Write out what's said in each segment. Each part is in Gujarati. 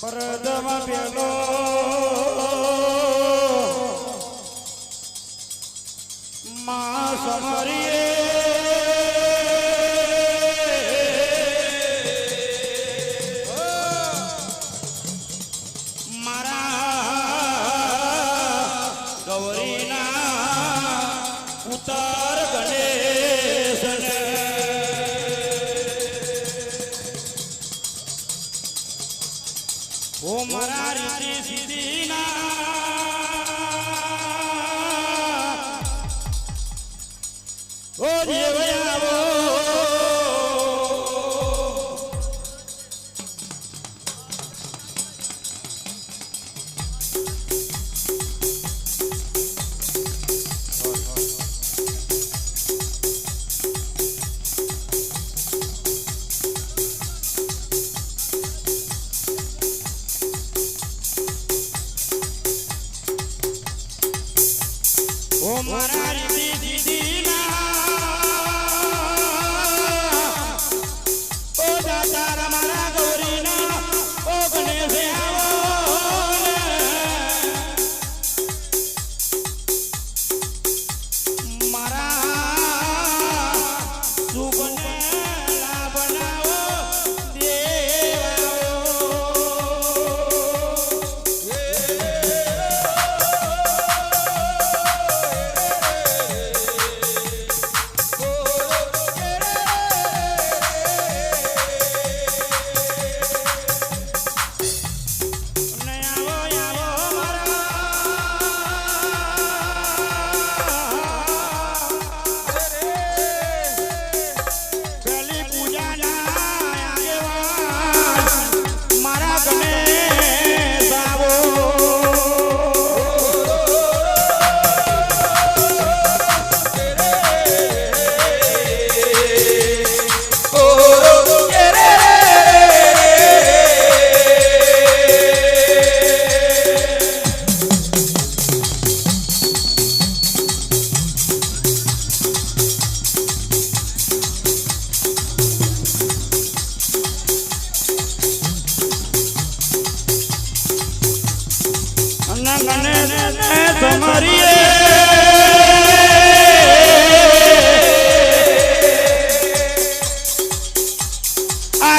પરદમાં પેલો ઓ મારા રીતિ સીધીના ઓ દેવયાવો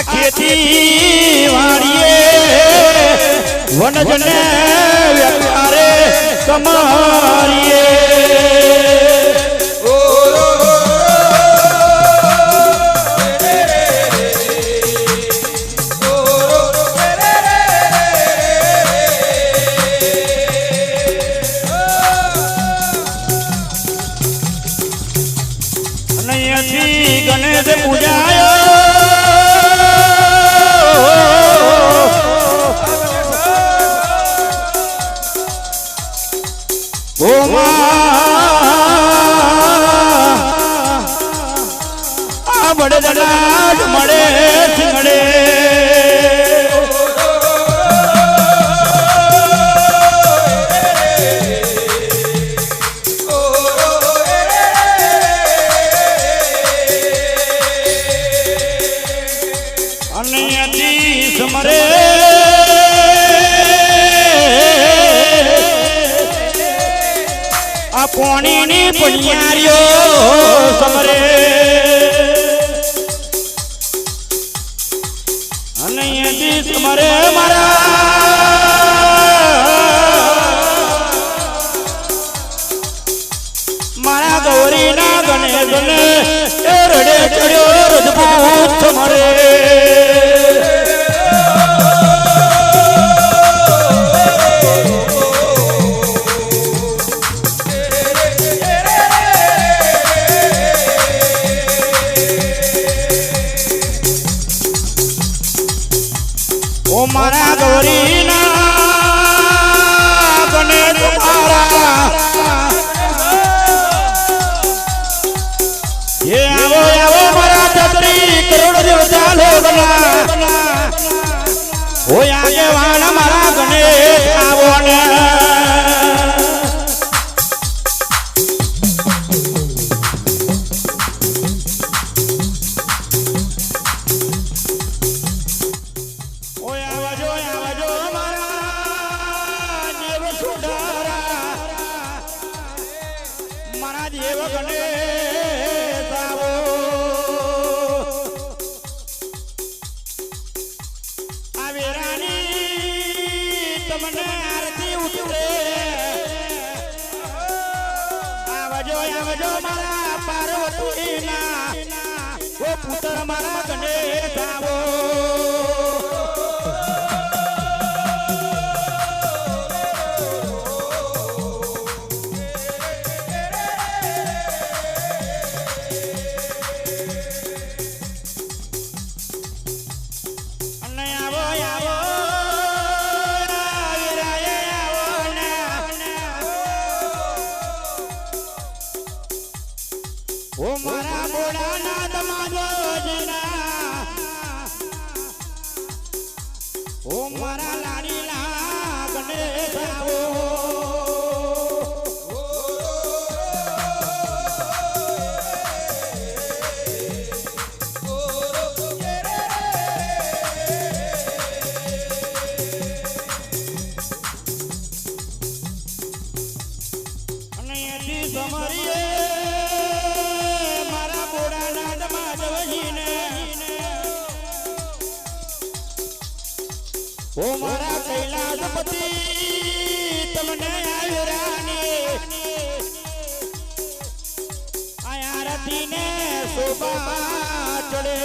ખેતી વાડીએ વનજને વેપારે કમારીએ બળદરાજ મળે સમરે આ પોણીની પણિયારીઓ મારા મારા ગૌરીના ગણેશને એ રડે ચડ્યો રજપૂત સમરે ગણેશ આવો આ વેરાની તમને આરતી ઉતરે. આવજો આવજો પુત્ર મારા આવો ઓ મારા કૈલાસપતિ તમને આવ્યો આરતીને શોભા ચડે.